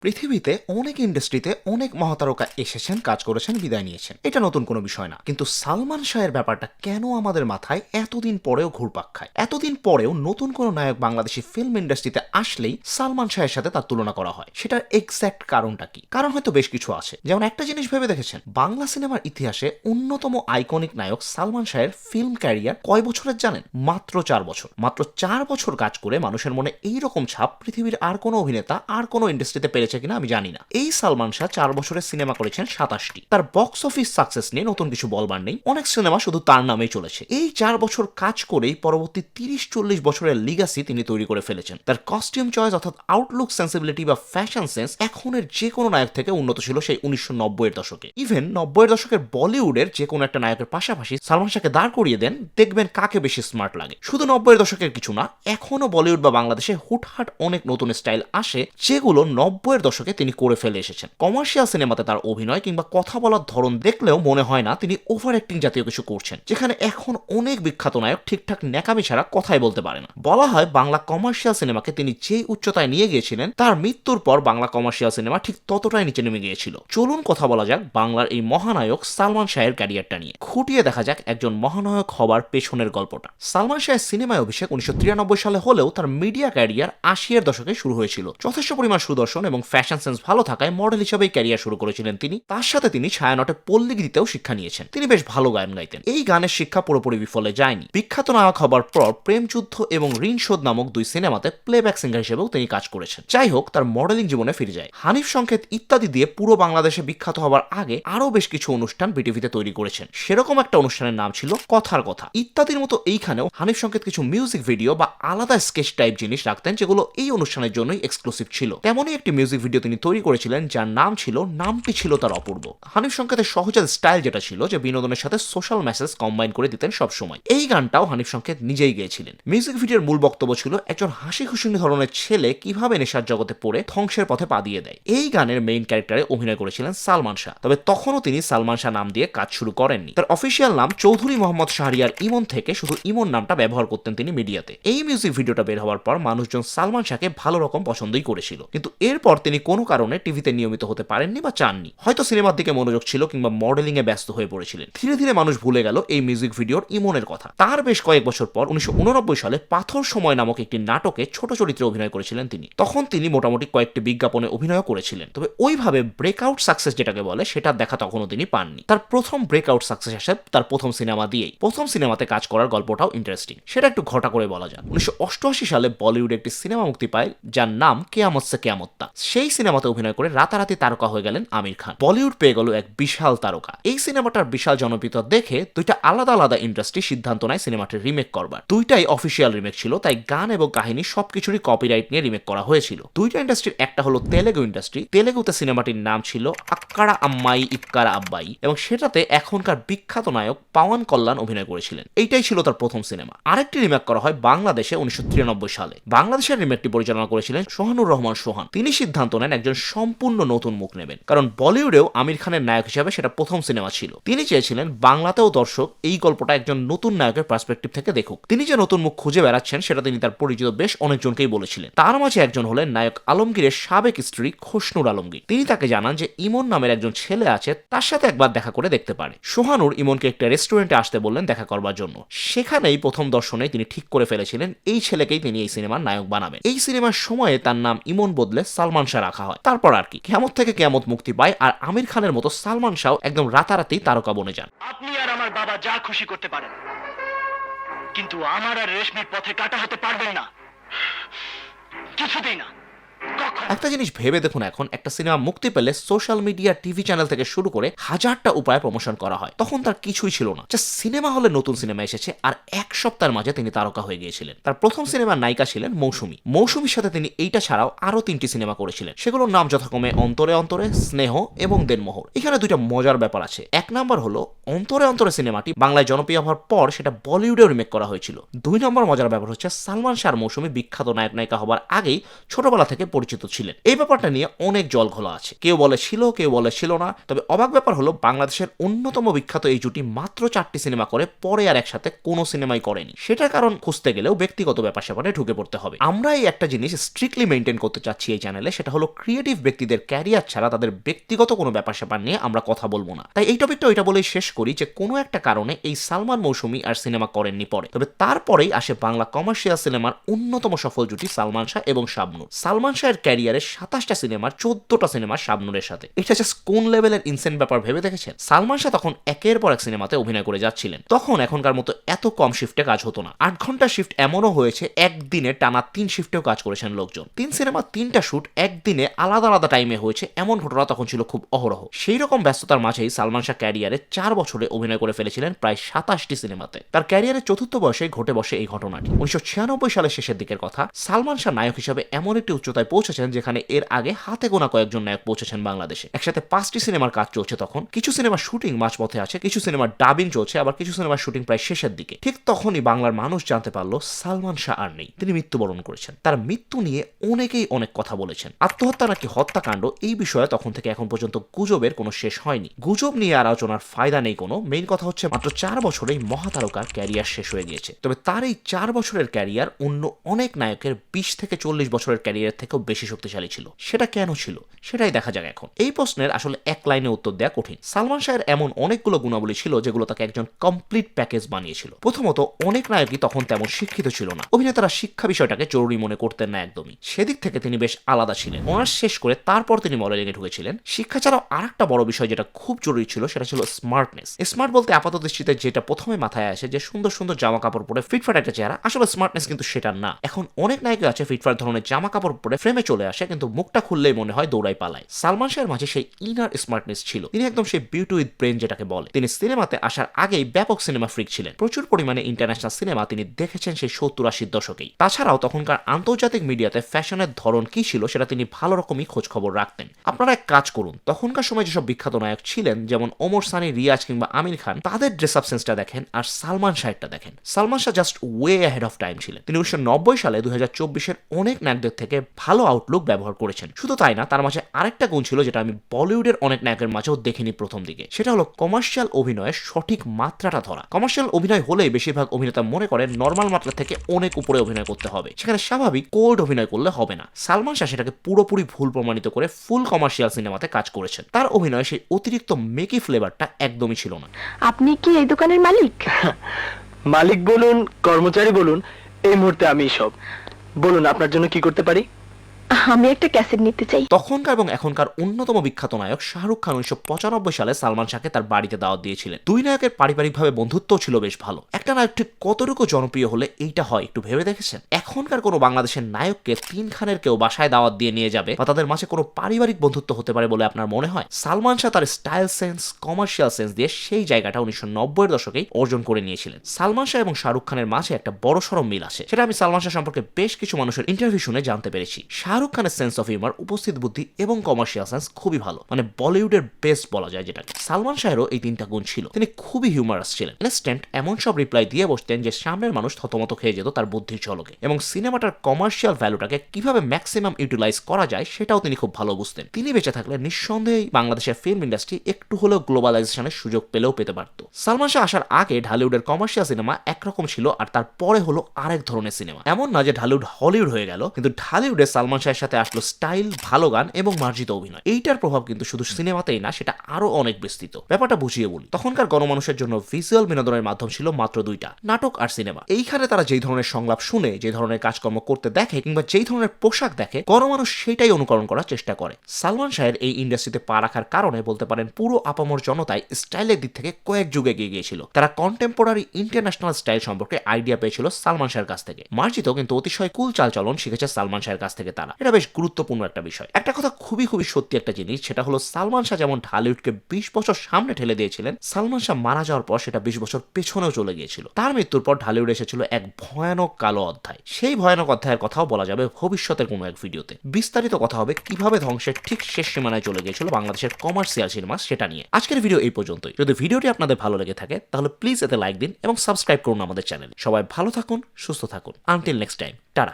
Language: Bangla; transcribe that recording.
পৃথিবীতে অনেক ইন্ডাস্ট্রিতে অনেক মহাতারকা এসেছেন, কাজ করেছেন, বিদায় নিয়েছেন। এটা নতুন কোনো বিষয় না। কিন্তু সালমান শাহের ব্যাপারটা কেন আমাদের মাথায় এতদিন পরেও ঘুরপাক খায়? এতদিন পরেও নতুন কোনো নায়ক বাংলাদেশি ফিল্ম ইন্ডাস্ট্রিতে আসলেই সালমান শাহের সাথে তার তুলনা করা হয়। সেটার এক্স্যাক্ট কারণটা কি? কারণ হয়তো বেশ কিছু আছে। যেমন একটা জিনিস ভেবে দেখেছেন, বাংলা সিনেমার ইতিহাসে অন্যতম আইকনিক নায়ক সালমান শাহের ফিল্ম ক্যারিয়ার কয় বছরের জানেন? মাত্র চার বছর। মাত্র চার বছর কাজ করে মানুষের মনে এই রকম ছাপ পৃথিবীর আর কোনো অভিনেতা, আর কোনো ইন্ডাস্ট্রিতে পেরেছে কিনা আমি জানি না। এই সালমান শাহ চার বছরের সিনেমা করেছেন সাতাশটি। তার বক্স অফিস সাকসেস নিয়ে নতুন কিছু বলবার নেই। অনেক সিনেমা শুধু তার নামেই চলেছে। এই চার বছর কাজ করেই পরবর্তী তিরিশ চল্লিশ বছরের লিগাসি তিনি তৈরি করে ফেলেছেন। তার কস্টিউম চয়েস অর্থাৎ আউটলুক সেন্সিবিলিটি বা ফ্যাশন সেন্স এখনের যে কোনো নায়ক থেকে উন্নত ছিল সেই উনিশশো নব্বইয়ের দশকে। ইভেন নব্বইয়ের দশকের বলিউডের যে কোনো একটা নায়কের পাশাপাশি সালমান শাহকে দাঁড় করিয়ে দেন, দেখবেন কাকে বেশি স্মার্ট লাগে। শুধু নব্বইয়ের দশকের কিছু না, এখনও বলিউড বা বাংলাদেশে হুটহাট অনেক নতুন স্টাইল আসে, যেগুলো নব্বইয়ের দশকে তিনি করে ফেলে এসেছেন। কমার্শিয়াল সিনেমাতে তার অভিনয় কিংবা কথা বলার ধরন দেখলেও মনে হয় না তিনি ওভার অ্যাক্টিং জাতীয় কিছু করছেন, যেখানে এখন অনেক বিখ্যাত নায়ক ঠিকঠাক ন্যাকামি ছাড়া কথাই বলতে পারে না। বলা হয় বাংলা কমার্শিয়াল সিনেমাকে তিনি যেই উচ্চতায় নিয়ে গিয়েছিলেন, তার মৃত্যুর পর বাংলা কমার্শিয়াল সিনেমা ঠিক ততটাই নিচে নেমে গিয়েছিল। চলুন কথা বলা যাক বাংলার এই মহানায়ক সালমান শাহের ক্যারিয়ারটা নিয়ে। খুঁটিয়ে দেখা যাক একজন মহানায়ক হবার পেছনের গল্পটা। সালমান শাহের সিনেমায় অভিষেক উনিশশো তিরানব্বই সালে হলেও তার মিডিয়া ক্যারিয়ার আশিয়ার দশকে শুরু হয়েছিল। যথেষ্ট পরিমাণ সুদর্শন এবং ফ্যাশন সেন্স ভালো থাকায় মডেল হিসেবেই ক্যারিয়ার শুরু করেছিলেন তিনি। তার সাথে তিনি ছায়ানটে পল্লী গীতেও শিক্ষা নিয়েছেন। তিনি বেশ ভালো গান গাইতেন। এই গানের শিক্ষা পুরোপুরি বিফলে যায়নি। বিখ্যাত নায়ক হবার পর প্রেমযুদ্ধ এবং ঋণ শোধ নামক দুই সিনেমাতে প্লেব্যাক সিঙ্গার হিসেবেও তিনি কাজ করেছেন। যাই হোক তার মডেলিং জীবনে ফিরে যায়। হানিফ সংকেত ইত্যাদি দিয়ে পুরো বাংলাদেশে বিখ্যাত হবার আগে আরও বেশ কিছু অনুষ্ঠান বিটিভিতে তৈরি করেছেন। সেরকম একটা অনুষ্ঠানের নাম ছিল কথার কথা। ইত্যাদির মতো এইখানেও হানিফ সংকেত কিছু মিউজিক ভিডিও বা আলাদা স্কেচ টাইপ জিনিস রাখতেন যেগুলো এই অনুষ্ঠানের জন্যই এক্সক্লুসিভ ছিল। তেমনই একটি মিউজিক ভিডিও তিনি তৈরি করেছিলেন, যার নাম ছিল, নামটি ছিল তার অপূর্ব। হানিফ সংকেতের সহজাত স্টাইল যেটা ছিল, যে বিনোদনের সাথে সোশ্যাল মেসেজ কম্বাইন করে দিতেন সবসময়। এই গানটাও হানিফ সংকেত নিজেই গেয়েছিলেন। মিউজিক ভিডিওর মূল বক্তব্য ছিল, একজন হাসি খুশিনী ধরনের ছেলে কীভাবে নেশার জগতে পড়ে ধ্বংসের পথে পা দিয়ে দেয়। এই গানের মেইন ক্যারেক্টারে অভিনয় করেছিলেন সালমান শাহ। তবে তখনও তিনি সালমান শাহ নাম দিয়ে কাজ শুরু করেননি। তার অফিসিয়াল নাম চৌধুরী মোহাম্মদ শাহরিয়ার ইমন থেকে শুধু ইমন নামটা ব্যবহার করতেন তিনি মিডিয়াতে এই মিউজিক ভিডিওটা বের হওয়ার পর মানুষজন সালমান শাহকে ভালো রকম পছন্দই করেছিল। কিন্তু এরপর তিনি কোনো কারণে টিভিতে নিয়মিত হতে পারেননি বা চাননি। হয়তো সিনেমার দিকে মনোযোগ ছিল কিংবা মডেলিং এ ব্যস্ত হয়ে পড়েছিলেন। ধীরে ধীরে মানুষ ভুলে গেল এই মিউজিক ভিডিওর ইমনের কথা। তার বেশ কয়েক বছর পর উনিশশো উননব্বই সালে পাথর সময় নামক একটি নাটকে ছোট চরিত্রে অভিনয় করেছিলেন তিনি। তখন তিনি মোটামুটি কয়েকটি বিজ্ঞাপনে অভিনয় করেছিলেন। তবে ওইভাবে ব্রেকআউট সাকসেস যেটাকে বলে, সেটা দেখা তখনও তিনি পাননি। তার প্রথম ব্রেকআউট সাকসেস আসে তার প্রথম সিনেমা দিয়েই। প্রথম সিনেমাতে কাজ করার গল্পটাও ইন্টারেস্টিং সেটা একটু ঘটা করে বলা যায় উনিশশো অষ্টআশি সালে বলিউডে একটি সিনেমা মুক্তি পায়, যার নাম কেয়ামত সে কেয়ামত্তা সেই সিনেমাতে অভিনয় করে রাতারাতি তারকা হয়ে গেলেন আমির খান। বলিউড পেয়ে গেল এক বিশাল তারকা। এই সিনেমাটার বিশাল জনপ্রিয়তা দেখে দুইটা আলাদা আলাদা ইন্ডাস্ট্রি সিদ্ধান্ত নেয় সিনেমাটি রিমেক করবার। দুইটাই অফিসিয়াল রিমেক ছিল, তাই গান এবং কাহিনী সবকিছুরই কপিরাইট নিয়ে রিমেক করা হয়েছিল। দুইটা ইন্ডাস্ট্রির একটা হলো তেলেগু ইন্ডাস্ট্রি। তেলেগুতে সিনেমাটির নাম ছিল আক্কারা আম্মাই ইক্কারা আব্বাই এবং সেটাতে এখনকার বিখ্যাত নায়ক পাওয়ান কল্যাণ অভিনয় করেছিলেন। এইটাই ছিল তার প্রথম সিনেমা। আরেকটি রিমেক করা হয় বাংলাদেশে উনিশশো তিরানব্বই সালে। বাংলাদেশের রিমেকটি পরিচালনা করেছিলেন সোহানুর রহমান সোহান। তিনি সিদ্ধান্ত নেন একজন সম্পূর্ণ নতুন মুখ নেবেন। কারণ বলিউডেও আমির খানের নায়ক হিসাবে সেটা প্রথম সিনেমা ছিল। তিনি চেয়েছিলেন বাংলাতেও দর্শক এই গল্পটা একজন নতুন নায়কের পার্সপেক্টিভ থেকে দেখুক। তিনি যে নতুন মুখ খুঁজে বেড়াচ্ছেন, সেটা তিনি তার পরিচিত বেশ অনেকজনকেই বলেছিলেন। তার মাঝে একজন হলেন নায়ক আলমগীরের সাবেক স্ত্রী খোসনুর আলমগীর। তিনি তাকে জানান যে ইমন নামের একজন ছেলে আছে, তার সাথে একবার দেখা করে দেখতে পারে। সোহানুর ইমনকে একটা রেস্টুরেন্টে আসতে বললেন দেখা করবার জন্য। সেখানেই প্রথম দর্শনে তিনি ঠিক করে ফেলেছিলেন, এই ছেলেকেই তিনি এই সিনেমার নায়ক বানাবেন। এই সিনেমার সময়ে তার নাম ইমন বদলে সালমান শাহ রাখা হয়। তারপর আর কি, কেমত থেকে কেমত মুক্তি পায় আর আমির খানের মতো সালমান শাহ একদম রাতারাতি তারকা বনে যান। আপনি আর আমার বাবা যা খুশি করতে পারেন, কিন্তু আমার আর রেশমির পথে কাটা হতে পারবেন না। কিছুতেই না। একটা জিনিস ভেবে দেখুন এখন, একটা সিনেমা মুক্তি পেলে সোশ্যাল মিডিয়া টিভি চ্যানেল থেকে শুরু করে হাজারটা উপায়ে প্রমোশন করা হয়। তখন তার কিছুই ছিল না। জাস্ট সিনেমা হলে নতুন সিনেমা এসেছে আর এক সপ্তাহের মাঝে তিনি তারকা হয়ে গিয়েছিলেন। তার প্রথম সিনেমার নায়িকা ছিলেন মৌসুমী। মৌসুমীর সাথে তিনি এইটা ছাড়াও আরও তিনটি সিনেমা করেছিলেন। সেগুলোর নাম যথাক্রমে অন্তরে অন্তরে, স্নেহ এবং দেনমোহর। এখানে দুইটা মজার ব্যাপার আছে। এক নাম্বার হলো, অন্তরে অন্তরে সিনেমাটি বাংলায় জনপ্রিয় হওয়ার পর সেটা বলিউডেও রিমেক করা হয়েছিল। দুই নম্বর মজার ব্যাপার হচ্ছে, সালমান শাহ মৌসুমী বিখ্যাত নায়ক নায়িকা হবার আগেই ছোটবেলা থেকে পরিচিত ছিলেন। এই ব্যাপারটা নিয়ে অনেক জল ঘোলা আছে। কেউ বলে ছিল, কেউ বলে ছিল না। তবে অবাক ব্যাপার হলো, বাংলাদেশের অন্যতম বিখ্যাত এই জুটি মাত্র চারটি সিনেমা করে, পরে আর একসাথে কোনো সিনেমাই করেনি। সেটার কারণ খুঁজতে গেলেও ব্যক্তিগত ব্যাপার স্যাপারে ঢুকে পড়তে হবে। আমরা এই একটা জিনিস স্ট্রিক্টলি মেনটেন করতে চাচ্ছি এই চ্যানেলে সেটা হলো ক্রিয়েটিভ ব্যক্তিদের ক্যারিয়ার ছাড়া তাদের ব্যক্তিগত কোনো ব্যাপার স্যাপার নিয়ে আমরা কথা বলব না। তাই এই টপিকটা ওইটা বলেই শেষ করি যে, কোনো একটা কারণে এই সালমান মৌসুমি আর সিনেমা করেননি পরে। তবে তারপরেই আসে বাংলা কমার্শিয়াল সিনেমার অন্যতম সফল জুটি সালমান শাহ এবং শাবনুর। সালমান শাহের ক্যারিয়ারে সাতাশটা সিনেমার, চোদ্দটা সিনেমা শাবনুরের সাথে। এটা জাস্ট কোন লেভেলের ইনসেন্ট ব্যাপার ভেবে দেখেছেন? সালমান শাহ তখন একের পর এক সিনেমাতে অভিনয় করে যাচ্ছিলেন। তখন এখনকার মতো এত কম শিফটে কাজ হতো না। আট ঘণ্টা শিফট এমনও হয়েছে, একদিনে টানা তিন শিফটেও কাজ করেছেন লোকজন। তিন সিনেমা তিনটা শুট একদিনে আলাদা আলাদা টাইমে হয়েছে, এমন ঘটনা তখন ছিল খুব অহরহ। সেই রকম ব্যস্ততার মাঝেই সালমান শাহ ক্যারিয়ারে চার বছরে অভিনয় করে ফেলেছিলেন প্রায় সাতাশটি সিনেমাতে। তার ক্যারিয়ারের চতুর্থ বয়সে ঘটে বসে এই ঘটনাটি। উনিশশো ছিয়ানব্বই সালের শেষের দিকের কথা, সালমান শাহ নায়ক হিসেবে এমন একটি উচ্চতায় পৌঁছেছেন, যেখানে এর আগে হাতে গোনা কয়েকজন নায়ক পৌঁছেছেন বাংলাদেশে। একসাথে পাঁচটি সিনেমার কাজ চলছে তখন। কিছু সিনেমার শুটিং মাঝপথে আছে, কিছু সিনেমার ডাবিং চলছে, আবার কিছু সিনেমার শুটিং প্রায় শেষের দিকে। ঠিক তখনই বাংলার মানুষ জানতে পারল, সালমান শাহ আর নেই। তিনি মৃত্যুবরণ করেছেন। তার মৃত্যু নিয়ে অনেকেই অনেক কথা বলেছেন। আত্মহত্যা নাকি হত্যাকাণ্ড, এই বিষয়ে তখন থেকে এখন পর্যন্ত গুজবের কোনো শেষ হয়নি। গুজব নিয়ে আলোচনার ফায়দা নেই কোনো। মেইন কথা হচ্ছে, মাত্র চার বছরেই মহাতারকার ক্যারিয়ার শেষ হয়ে গিয়েছে। তবে তার এই চার বছরের ক্যারিয়ার অন্য অনেক নায়কের বিশ থেকে চল্লিশ বছরের ক্যারিয়ার থেকেও বেশি শক্তিশালী ছিল। সেটা কেন ছিল? সেটাই দেখা যাক এখন। এই প্রশ্নের আসলে এক লাইনে উত্তর দেওয়া কঠিন। সালমান শাহের এমন অনেকগুলো গুণাবলী ছিল যেগুলো তাকে একজন কমপ্লিট প্যাকেজ বানিয়েছিল। প্রথমত, অনেক নায়কই তখন তেমন শিক্ষিত ছিল না। অভিনেতারা শিক্ষা বিষয়টাকে জরুরি মনে করতেন না একদমই। সেদিক থেকে তিনি বেশ আলাদা ছিলেন। অনার্স শেষ করে তারপর তিনি মডেলিংয়ে ঢুকেছিলেন। শিক্ষা ছাড়াও আর একটা বড় বিষয় যেটা খুব জরুরি ছিল, সেটা ছিল স্মার্টনেস স্মার্ট বলতে আপাত দৃষ্টিতে যেটা প্রথমে মাথায় আসে, যে সুন্দর সুন্দর জামা কাপড় পরে ফিটফাট একটা চেহারা, আসলে স্মার্টনেস কিন্তু সেটা না। এখন অনেক নায়ক আছে ফিটফাট ধরনের জামা কাপড় পরে ফ্রেমে চলে আসে, কিন্তু মুখটা খুললেই মনে হয় দৌড়াই পালায়। সালমান শাহের মাঝে সেই ইনার স্মার্টনেস ছিল। তিনি একদম সেই বিউটি উইথ ব্রেন যেটাকে বলে। তিনি সিনেমাতে আসার আগেই ব্যাপক সিনেমা ফ্রিক ছিলেন। প্রচুর পরিমাণে ইন্টারন্যাশনাল সিনেমা তিনি দেখেছেন সেই সত্তর আশির দশকেই। তাছাড়াও তখনকার আন্তর্জাতিক মিডিয়াতে ফ্যাশনের ধরন কি ছিল সেটা তিনি ভালো রকমই খোঁজ খবর রাখতেন। আপনারা এক কাজ করুন, তখনকার সময় যেসব বিখ্যাত নায়ক ছিলেন, যেমন ওমর সানি, রিয়াজ কিংবা আমির খান, তাদের ড্রেস আপ সেন্সটা দেখেন আর সালমান শাহেরটা দেখেন। Salman Shah just way ahead of time ছিলেন। তিনি উনিশশো নব্বই সালে দুই হাজার অনেক নায়কদের থেকে ভালো আউটলুক ব্যবহার করেছেন। শুধু তাই না তার মাঝে আরেকটা গুণ ছিল যেটা আমি বলিউডের অনেক নায়কের মাঝেও দেখিনি প্রথম দিকে। সেটা হলো কমার্শিয়াল অভিনয়ের সঠিক মাত্রাটা ধরা। কমার্শিয়াল অভিনয় হলেই বেশিরভাগ অভিনেতা মনে করেন নর্মাল মাত্রা থেকে অনেক উপরে অভিনয় করতে হবে। সেখানে স্বাভাবিক কোল্ড অভিনয় করলে হবে না। সালমান শাহ সেটাকে পুরোপুরি ভুল প্রমাণিত করে ফুল কমার্শিয়াল সিনেমাতে কাজ করেছেন। তার অভিনয়ে সেই অতিরিক্ত মেকি ফ্লেভারটা একদমই ছিল না। আপনি কি এই দোকানের মালিক? মালিক বলুন কর্মচারী বলুন এই মুহূর্তে আমি সব। বলুন আপনার জন্য কি করতে পারি? আমি একটা ক্যাসেট নিতে চাই। তখনকার এবং এখনকার অন্যতম বিখ্যাত নায়ক শাহরুখ খান উনিশশো পঁচানব্বই সালে সালমান শাহকে তার বাড়িতে দাওয়াত দিয়েছিলেন। দুই নায়কের পারিবারিকভাবে বন্ধুত্ব ছিল বেশ ভালো। একটা নায়ক ঠিক কতটুকু জনপ্রিয় হলে এইটা হয় একটু ভেবে দেখেছেন? এখনকার কোনো বাংলাদেশের নায়ককে তিন খানের কেউ বাসায় দাওয়াত দিয়ে নিয়ে যাবে বা তাদের মাঝে কোনো পারিবারিক বন্ধুত্ব হতে পারে বলে আপনার মনে হয়? সালমান শাহ তার স্টাইল সেন্স কমার্শিয়াল সেন্স দিয়ে সেই জায়গাটা উনিশশো নব্বইয়ের দশকেই অর্জন করে নিয়েছিলেন। সালমান শাহ এবং শাহরুখ খানের মাঝে একটা বড় সড় মিল আছে। সেটা আমি সালমান শাহ সম্পর্কে বেশ কিছু মানুষের ইন্টারভিউ শুনে জানতে পেরেছি। শাহরুখ খানের সেন্স অফ হিউমার উপস্থিত বুদ্ধি এবং কমার্শিয়াল সেন্স খুবই ভালো। মানে বলিউডের বেস্ট বলা যায় যেটাকে। সালমান শাহেরও এই তিনটা গুণ ছিল। তিনি খুবই হিউমারাস ছিলেন। ইনস্ট্যান্ট এমন সব রিপ্লাই দিয়ে বসতেন যে সামনের মানুষ থতমত খেয়ে যেত তার বুদ্ধির ঝলকে। এবং সিনেমাটার কমার্শিয়াল ভ্যালুটাকে কীভাবে ম্যাক্সিমাম ইউটিলাইজ করা যায় সেটাও তিনি খুব ভালো বুঝতেন। তিনি বেঁচে থাকলে নিঃসন্দেহেই বাংলাদেশের ফিল্ম ইন্ডাস্ট্রি একটু হলেও গ্লোবালাইজেশনের সুযোগ পেলেও পেতে পারত। সালমান শাহ আসার আগে ঢালিউডের কমার্শিয়াল সিনেমা একরকম ছিল আর তারপরে হলো আরেক ধরনের সিনেমা এমন না যে ঢালিউড হলিউড হয়ে গেল, কিন্তু ঢালিউডে সালমান শাহের সাথে আসলো স্টাইল, ভালো গান এবং মার্জিত অভিনয়। এইটার প্রভাব কিন্তু শুধু সিনেমাতেই না, সেটা আরও অনেক বিস্তৃত। ব্যাপারটা বুঝিয়ে বলি। তখনকার গণমানুষের জন্য ভিজুয়াল বিনোদনের মাধ্যম ছিল মাত্র দুইটা, নাটক আর সিনেমা। এইখানে তারা যেই ধরনের সংলাপ শুনে যে ধরনের কাজকর্ম করতে দেখে কিংবা যেই ধরনের পোশাক দেখে, গণমানুষ সেটাই অনুকরণ করার চেষ্টা করে। সালমান শাহের এই ইন্ডাস্ট্রিতে পা রাখার কারণে বলতে পারেন পুরো আপামর জনতায় স্টাইলের দিক থেকে কয়েক যুগে এগিয়ে গিয়েছিল। তারা কন্টেম্পোরারি ইন্টারন্যাশনাল স্টাইল সম্পর্কে আইডিয়া পেয়েছিল সালমান শাহের কাছ থেকে। মার্জিত কিন্তু অতিশয় কুল চালচলন শিখেছে সালমান শাহের কাছ থেকে তারা। এটা বেশ গুরুত্বপূর্ণ একটা বিষয়। একটা কথা খুবই খুবই সত্যি একটা জিনিস, সেটা হলো সালমান শাহ যেমন ঢালিউডকে বিশ বছর সামনে ঠেলে দিয়েছিলেন, সালমান শাহ মারা যাওয়ার পর সেটা বিশ বছর পেছনেও চলে গিয়েছিল। তার মৃত্যুর পর ঢালিউড এসেছিল এক ভয়ানক কালো অধ্যায়। সেই ভয়ানক অধ্যায়ের কথাও বলা যাবে ভবিষ্যতের কোনো এক ভিডিওতে। বিস্তারিত কথা হবে কীভাবে ধ্বংসের ঠিক শেষ সীমানায় চলে গিয়েছিল বাংলাদেশের কমার্শিয়াল সিনেমা, সেটা নিয়ে। আজকের ভিডিও এই পর্যন্তই। যদি ভিডিওটি আপনাদের ভালো লেগে থাকে, তাহলে প্লিজ এতে লাইক দিন এবং সাবস্ক্রাইব করুন আমাদের চ্যানেল। সবাই ভালো থাকুন, সুস্থ থাকুন। Until next time. টাটা।